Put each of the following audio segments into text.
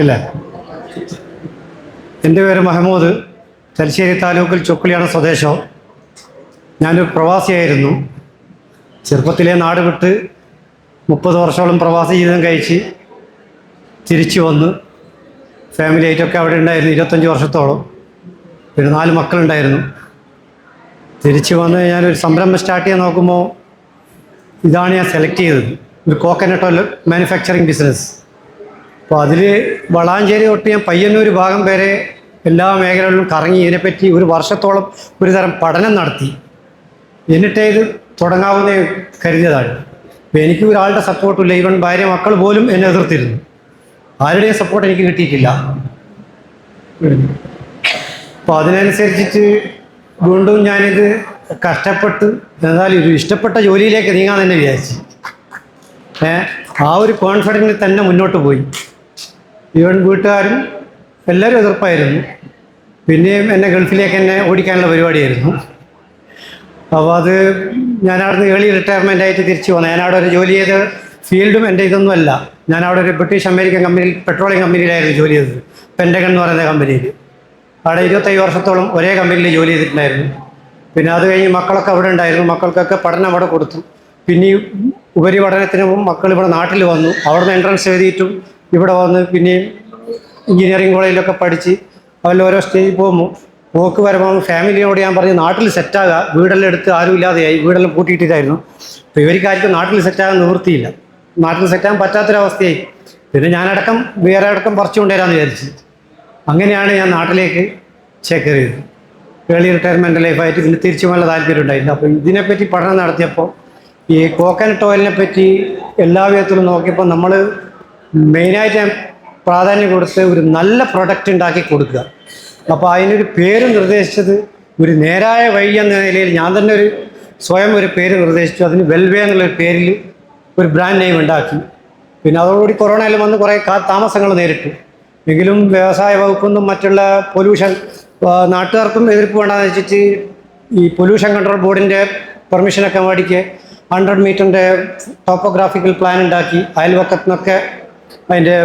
ഇല്ല. എന്റെ പേര് മഹമ്മൂദ് തലശ്ശേരി താലൂക്കിൽ ചൊക്കുളിയാണ് സ്വദേശം. ഞാനൊരു പ്രവാസിയായിരുന്നു. ചെറുപ്പത്തിലെ നാട് വിട്ട് മുപ്പത് വർഷമോളം പ്രവാസി ജീവിതം കഴിച്ച് തിരിച്ചു വന്ന്. ഫാമിലി ആയിട്ടൊക്കെ അവിടെ ഉണ്ടായിരുന്നു ഇരുപത്തഞ്ച് വർഷത്തോളം. പിന്നെ നാല് മക്കളുണ്ടായിരുന്നു. തിരിച്ചു വന്ന് ഞാനൊരു സംരംഭം സ്റ്റാർട്ട് ചെയ്യാൻ നോക്കുമ്പോൾ ഇതാണ് ഞാൻ സെലക്ട് ചെയ്തത്. ഒരു കോക്കനട്ട് മാനുഫാക്ചറിങ് ബിസിനസ്. അപ്പോൾ അതിൽ വളാഞ്ചേരി തൊട്ട് ഞാൻ പയ്യന്നൂർ ഭാഗം വരെ എല്ലാ മേഖലകളിലും കറങ്ങി ഇതിനെപ്പറ്റി ഒരു വർഷത്തോളം ഒരു തരം പഠനം നടത്തി. എന്നിട്ടേ ഇത് തുടങ്ങാവുന്ന കരുതിയതാണ്. എനിക്ക് ഒരാളുടെ സപ്പോർട്ടില്ല ഈവൻ ഭാര്യ മക്കൾ പോലും എന്നെ എതിർത്തിരുന്നു. ആരുടെയും സപ്പോർട്ട് എനിക്ക് കിട്ടിയിട്ടില്ല. അപ്പോൾ അതിനനുസരിച്ചിട്ട് വീണ്ടും ഞാനിത് കഷ്ടപ്പെട്ട് എന്നാലും ഒരു ഇഷ്ടപ്പെട്ട ജോലിയിലേക്ക് നീങ്ങാൻ തന്നെ വിചാരിച്ചു. ഏ ആ ഒരു കോൺഫിഡന്റിൽ തന്നെ മുന്നോട്ട് പോയി. ഈവൻ വീട്ടുകാരും എല്ലാവരും എതിർപ്പായിരുന്നു. പിന്നെയും എന്നെ ഗൾഫിലേക്ക് എന്നെ ഓടിക്കാനുള്ള പരിപാടിയായിരുന്നു. അപ്പോൾ അത് ഞാൻ അവിടുന്ന് ഏർലി റിട്ടയർമെന്റ് ആയിട്ട് തിരിച്ചു വന്നു. ഞാൻ അവിടെ ഒരു ജോലി ചെയ്ത് ഫീൽഡും എന്റെ ഇതൊന്നുമല്ല ഞാൻ അവിടെ ഒരു ബ്രിട്ടീഷ് അമേരിക്കൻ കമ്പനിയിൽ പെട്രോളിയം കമ്പനിയിലായിരുന്നു ജോലി ചെയ്തത്. പെൻഡഗൺ എന്ന് പറയുന്ന കമ്പനിയിൽ. അവിടെ ഇരുപത്തയ്യ വർഷത്തോളം ഒരേ കമ്പനിയിൽ ജോലി ചെയ്തിട്ടുണ്ടായിരുന്നു. പിന്നെ അത് കഴിഞ്ഞ് മക്കളൊക്കെ അവിടെ ഉണ്ടായിരുന്നു. മക്കൾക്കൊക്കെ പഠനം അവിടെ കൊടുത്തു. പിന്നെ ഉപരിപഠനത്തിന് മക്കൾ ഇവിടെ നാട്ടിൽ വന്നു. അവിടുന്ന് എൻട്രൻസ് എഴുതിയിട്ടും ഇവിടെ വന്ന് പിന്നെയും എഞ്ചിനീയറിംഗ് കോളേജിലൊക്കെ പഠിച്ച് അവരിൽ ഓരോ സ്റ്റേജിൽ പോകുമ്പോൾ പോക്ക് വരുമ്പോൾ ഫാമിലിയോട് ഞാൻ പറഞ്ഞു നാട്ടിൽ സെറ്റാകുക വീടെല്ലാം എടുത്ത് ആരും ഇല്ലാതെയായി. വീടെല്ലാം പൂട്ടിയിട്ടിട്ടായിരുന്നു. അപ്പോൾ ഇവർക്കാർക്കും നാട്ടിൽ സെറ്റാകാൻ നിവൃത്തിയില്ല. നാട്ടിൽ സെറ്റാകാൻ പറ്റാത്തൊരവസ്ഥയായി. പിന്നെ ഞാനടക്കം വേറെ അടക്കം പറിച്ചു കൊണ്ടുവരാമെന്ന് വിചാരിച്ചു. അങ്ങനെയാണ് ഞാൻ നാട്ടിലേക്ക് ചേക്കേറിയത്. ഏർലി റിട്ടയർമെന്റ് ലൈഫായിട്ട് തിരിച്ചു പോകാനുള്ള താല്പര്യം ഉണ്ടായില്ല. അപ്പോൾ ഇതിനെപ്പറ്റി പഠനം നടത്തിയപ്പോൾ ഈ കോക്കനട്ട് ഓയിലിനെ പറ്റി എല്ലാ വിധത്തിലും നോക്കിയപ്പോൾ നമ്മൾ മെയിനായിട്ട് ഞാൻ പ്രാധാന്യം കൊടുത്ത് ഒരു നല്ല പ്രൊഡക്റ്റ് ഉണ്ടാക്കി കൊടുക്കുക. അപ്പോൾ അതിനൊരു പേര് നിർദ്ദേശിച്ചത് ഒരു നേരായ വഴി എന്ന നിലയിൽ ഞാൻ തന്നെ ഒരു സ്വയം ഒരു പേര് നിർദ്ദേശിച്ചു. അതിന് വെൽവേ എന്നുള്ളൊരു പേരിൽ ഒരു ബ്രാൻഡ് നെയിം ഉണ്ടാക്കി. പിന്നെ അതോടുകൂടി കൊറോണയിൽ വന്ന് കുറേ താമസങ്ങൾ നേരിട്ടു. എങ്കിലും വ്യവസായ വകുപ്പൊന്നും മറ്റുള്ള പൊല്യൂഷൻ നാട്ടുകാർക്കും എതിർപ്പ് വേണ്ടെന്ന് വെച്ചിട്ട് ഈ പൊല്യൂഷൻ കൺട്രോൾ ബോർഡിന്റെ പെർമിഷനൊക്കെ മേടിക്ക് ഹൺഡ്രഡ് മീറ്ററിന്റെ ടോപ്പോഗ്രാഫിക്കൽ പ്ലാൻ ഉണ്ടാക്കി അയൽവക്കത്തു നിന്നൊക്കെ അതിന്റെ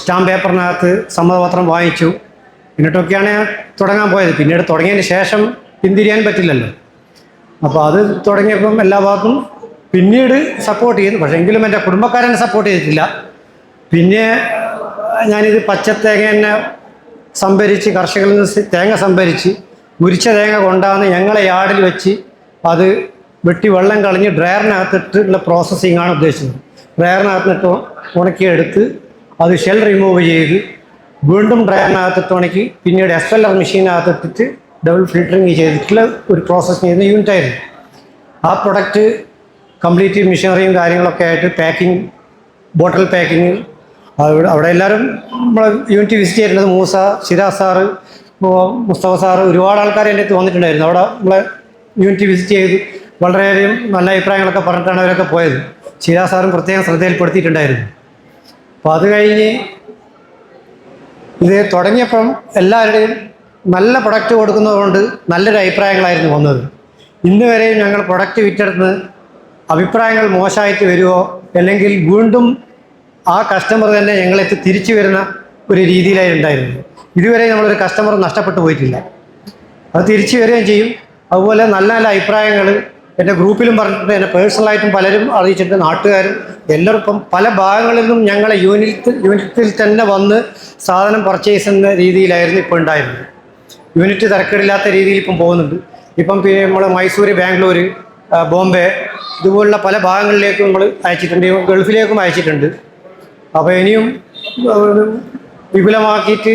സ്റ്റാമ്പ് പേപ്പറിനകത്ത് സമ്മതപത്രം വാങ്ങിച്ചു. എന്നിട്ടൊക്കെയാണ് തുടങ്ങാൻ പോയത്. പിന്നീട് തുടങ്ങിയതിന് ശേഷം പിന്തിരിയാൻ പറ്റില്ലല്ലോ. അപ്പോൾ അത് തുടങ്ങിയപ്പം എല്ലാ ഭാഗത്തും പിന്നീട് സപ്പോർട്ട് ചെയ്തു. പക്ഷേ എങ്കിലും എന്റെ കുടുംബക്കാരനെ സപ്പോർട്ട് ചെയ്തിട്ടില്ല. പിന്നെ ഞാനിത് പച്ചത്തേങ്ങ തന്നെ സംഭരിച്ച് കർഷകരിൽ നിന്ന് തേങ്ങ സംഭരിച്ച് മുരിച്ച തേങ്ങ കൊണ്ടാന്ന് ഞങ്ങളെ യാർഡിൽ വെച്ച് അത് വെട്ടി വെള്ളം കളഞ്ഞ് ഡ്രയറിനകത്തിട്ടുള്ള പ്രോസസ്സിംഗ് ആണ് ഉദ്ദേശിച്ചത്. ഡ്രയറിനകത്തിട്ട് ഉണക്കിയെടുത്ത് അത് ഷെൽ റിമൂവ് ചെയ്ത് വീണ്ടും ഡ്രയറിനകത്തിട്ട് ഉണക്കി പിന്നീട് എസ് എൽ ആർ മെഷീനകത്തിട്ടിട്ട് ഡബിൾ ഫിൽറ്ററിങ് ചെയ്തിട്ടുള്ള ഒരു പ്രോസസ്സ് ചെയ്യുന്ന യൂണിറ്റ് ആയിരുന്നു. ആ പ്രൊഡക്റ്റ് കംപ്ലീറ്റ് മെഷീനറിയും കാര്യങ്ങളൊക്കെ ആയിട്ട് പാക്കിങ് ബോട്ടിൽ പാക്കിങ് അവിടെ അവിടെ എല്ലാവരും നമ്മളെ യൂണിറ്റ് വിസിറ്റ് ചെയ്യുന്നത് മൂസ ശിരാ സാറ് മുസ്തഫ സാറ് ഒരുപാട് ആൾക്കാർ എന്റെ അടുത്ത് വന്നിട്ടുണ്ടായിരുന്നു. അവിടെ നമ്മളെ യൂണിറ്റ് വിസിറ്റ് ചെയ്ത് വളരെയധികം നല്ല അഭിപ്രായങ്ങളൊക്കെ പറഞ്ഞിട്ടാണ് അവരൊക്കെ പോയത്. സിരാജ് സാറും പ്രത്യേകം ശ്രദ്ധയിൽപ്പെടുത്തിയിട്ടുണ്ടായിരുന്നു. അപ്പോൾ അത് കഴിഞ്ഞ് ഇത് തുടങ്ങിയപ്പം എല്ലാവരുടെയും നല്ല പ്രൊഡക്റ്റ് കൊടുക്കുന്നതുകൊണ്ട് നല്ലൊരു അഭിപ്രായങ്ങളായിരുന്നു വന്നത്. ഇന്ന് വരെയും ഞങ്ങൾ പ്രൊഡക്റ്റ് വിറ്റെടുത്ത് അഭിപ്രായങ്ങൾ മോശമായിട്ട് വരുമോ അല്ലെങ്കിൽ വീണ്ടും ആ കസ്റ്റമർ തന്നെ ഞങ്ങളെത്തി തിരിച്ചു വരുന്ന ഒരു രീതിയിലായി ഉണ്ടായിരുന്നു. ഇതുവരെ നമ്മളൊരു കസ്റ്റമർ നഷ്ടപ്പെട്ടു പോയിട്ടില്ല. അത് തിരിച്ചു വരികയും ചെയ്യും. അതുപോലെ നല്ല നല്ല അഭിപ്രായങ്ങൾ എന്റെ ഗ്രൂപ്പിലും പറഞ്ഞിട്ടുണ്ട് എന്റെ പേഴ്സണലായിട്ടും പലരും അറിയിച്ചിട്ടുണ്ട് നാട്ടുകാരും. എല്ലാവർക്കും പല ഭാഗങ്ങളിൽ നിന്നും ഞങ്ങളെ യൂണിറ്റ് യൂണിറ്റിൽ തന്നെ വന്ന് സാധനം പർച്ചേസ് എന്ന രീതിയിലായിരുന്നു ഇപ്പോൾ ഉണ്ടായിരുന്നത്. യൂണിറ്റ് തിരക്കേടില്ലാത്ത രീതിയിൽ ഇപ്പം പോകുന്നുണ്ട്. ഇപ്പം നമ്മൾ മൈസൂർ ബാംഗ്ലൂർ ബോംബെ ഇതുപോലുള്ള പല ഭാഗങ്ങളിലേക്കും നമ്മൾ അയച്ചിട്ടുണ്ട്. ഗൾഫിലേക്കും അയച്ചിട്ടുണ്ട്. അപ്പോൾ ഇനിയും വിപുലമാക്കിയിട്ട്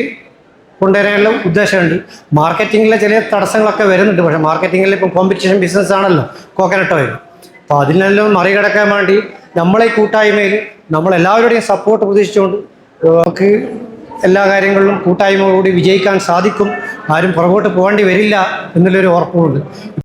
കൊണ്ടുവരാനുള്ള ഉദ്ദേശമുണ്ട്. മാർക്കറ്റിങ്ങിലെ ചില തടസ്സങ്ങളൊക്കെ വരുന്നുണ്ട്. പക്ഷേ മാർക്കറ്റിങ്ങിൽ ഇപ്പം കോമ്പറ്റീഷൻ ബിസിനസ് ആണല്ലോ കോക്കനട്ട് ഓയിൽ അപ്പോൾ അതിനെല്ലാം മറികടക്കാൻ വേണ്ടി നമ്മളെ കൂട്ടായ്മയിൽ നമ്മളെല്ലാവരുടെയും സപ്പോർട്ട് പ്രതീക്ഷിച്ചുകൊണ്ട് നമുക്ക് എല്ലാ കാര്യങ്ങളിലും കൂട്ടായ്മയോടുകൂടി വിജയിക്കാൻ സാധിക്കും. ആരും പുറകോട്ട് പോകേണ്ടി വരില്ല എന്നുള്ളൊരു ഉറപ്പുമുണ്ട്.